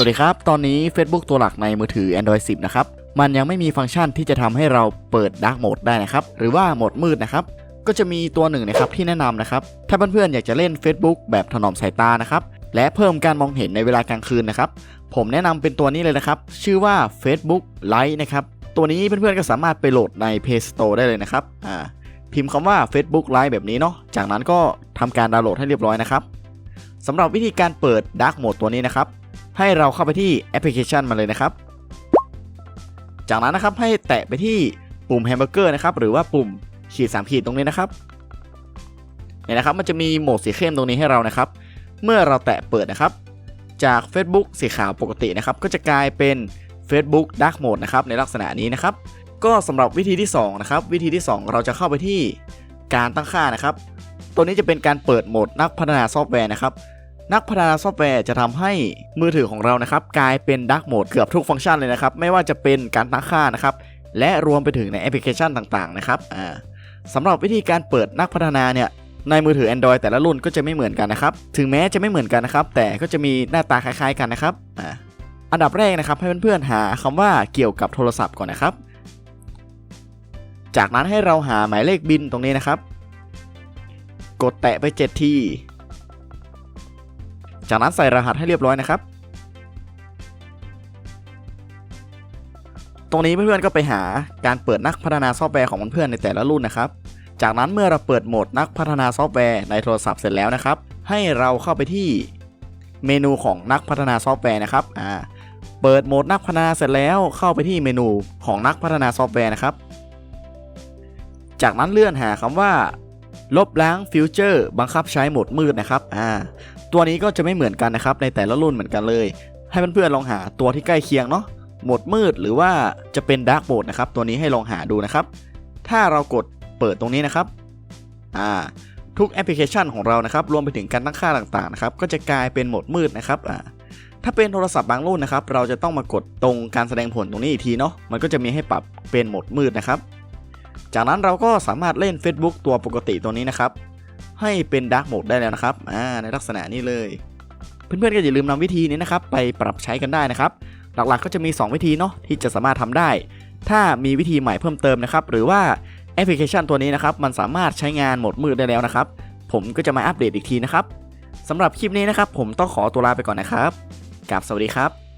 วัสดีครับ ตอนนี้ Facebook ตัวหลักในมือถือ Android 10 นะครับ มันยังไม่มีฟังก์ชันที่จะทำให้เราเปิด Dark Mode ได้นะครับ หรือว่าโหมดมืดนะครับ ก็จะมีตัวหนึ่งนะครับที่แนะนำนะครับ ถ้าเพื่อนๆอยากจะเล่น Facebook แบบถนอมสายตานะครับ และเพิ่มการมองเห็นในเวลากลางคืนนะครับ ผมแนะนำเป็นตัวนี้เลยนะครับ ชื่อว่า Facebook Lite นะครับ ตัวนี้เพื่อนๆก็สามารถไปโหลดใน Play Store ได้เลยนะครับ อ่า พิมพ์คำว่า Facebook Lite แบบนี้เนาะ จากนั้นก็ทำการดาวน์โหลดให้เรียบร้อยนะครับสำหรับวิธีการเปิด Dark Mode ตัวนี้นะครับ ให้เราเข้าไปที่แอปพลิเคชันมาเลยนะครับ จากนั้นนะครับให้แตะไปที่ปุ่มแฮมเบอร์เกอร์นะครับหรือว่าปุ่มขีด3ขีดตรงนี้นะครับเนี่ยนะครับมันจะมีโหมดสีเข้มตรงนี้ให้เรานะครับ เมื่อเราแตะเปิดนะครับ จาก Facebook สีขาวปกตินะครับ ก็จะกลายเป็น Facebook Dark Mode นะครับในลักษณะนี้นะครับ ก็สำหรับวิธีที่2นะครับวิธีที่ 2 เราจะเข้าไปที่การตั้งค่านะครับ ตัวนี้จะเป็นการเปิดโหมดนักพัฒนาซอฟต์แวร์นะครับ นักพัฒนาซอฟต์แวร์จะทำให้มือถือของเรานะครับกลายเป็นดักโหมดเกือบทุกฟังก์ชันเลยนะครับไม่ว่าจะเป็นการตั้งค่านะครับและรวมไปถึงในแอปพลิเคชันต่างๆนะครับอ่าสำหรับวิธีการเปิดนักพัฒนาเนี่ยในมือถือ Android แต่ละรุ่นก็จะไม่เหมือนกันนะครับ ถึงแม้จะไม่เหมือนกันนะครับ แต่ก็จะมีหน้าตาคล้ายๆกันนะครับอ่าอันดับแรกนะครับให้เพื่อนๆหาคำว่าเกี่ยวกับโทรศัพท์ก่อนนะครับ จากนั้นให้เราหาหมายเลขบินตรงนี้นะครับ กดแตะไป7ที จากนั้นใส่รหัสให้เรียบร้อยนะครับ ตรงนี้เพื่อนๆก็ไปหาการเปิดนักพัฒนาซอฟต์แวร์ของเพื่อนๆในแต่ละรุ่นนะครับ จากนั้นเมื่อเราเปิดโหมดนักพัฒนาซอฟต์แวร์ในโทรศัพท์เสร็จแล้วนะครับ ให้เราเข้าไปที่เมนูของนักพัฒนาซอฟต์แวร์นะครับอ่าเปิดโหมดนักพัฒนาเสร็จแล้วเข้าไปที่เมนูของนักพัฒนาซอฟต์แวร์นะครับ จากนั้นเลื่อนหาคำว่า ลบล้างฟิวเจอร์บังคับใช้โหมดมืดนะครับอ่า ตัวนี้ก็จะไม่เหมือนกันนะครับในแต่ละรุ่นเหมือนกันเลย ให้เพื่อนๆลองหาตัวที่ใกล้เคียงเนาะโหมดมืดหรือว่าจะเป็นดาร์กโหมดนะครับตัวนี้ให้ลองหาดูนะครับ ถ้าเรากดเปิดตรงนี้นะครับอ่าทุกแอปพลิเคชันของเรานะครับรวมไปถึงการตั้งค่าต่างๆนะครับก็จะกลายเป็นโหมดมืดนะครับอ่าถ้าเป็นโทรศัพท์บางรุ่นนะครับ เราจะต้องมากดตรงการแสดงผลตรงนี้อีกทีเนาะมันก็จะมีให้ปรับเป็นโหมดมืดนะครับ จากนั้นเราก็สามารถเล่น Facebook ตัวปกติตัวนี้นะครับ ให้เป็นดาร์กโหมดได้แล้วนะครับอ่าในลักษณะนี้เลย เพื่อนๆก็อย่าลืมนำวิธีนี้นะครับไปปรับใช้กันได้นะครับ หลักๆก็จะมี 2 วิธีเนาะที่จะสามารถทำได้ ถ้ามีวิธีใหม่เพิ่มเติมนะครับ หรือว่าแอปพลิเคชันตัวนี้นะครับมันสามารถใช้งานโหมดมืดได้แล้วนะครับ ผมก็จะมาอัปเดตอีกทีนะครับสำหรับคลิปนี้นะครับ ผมต้องขอตัวลาไปก่อนนะครับกราบสวัสดีครับ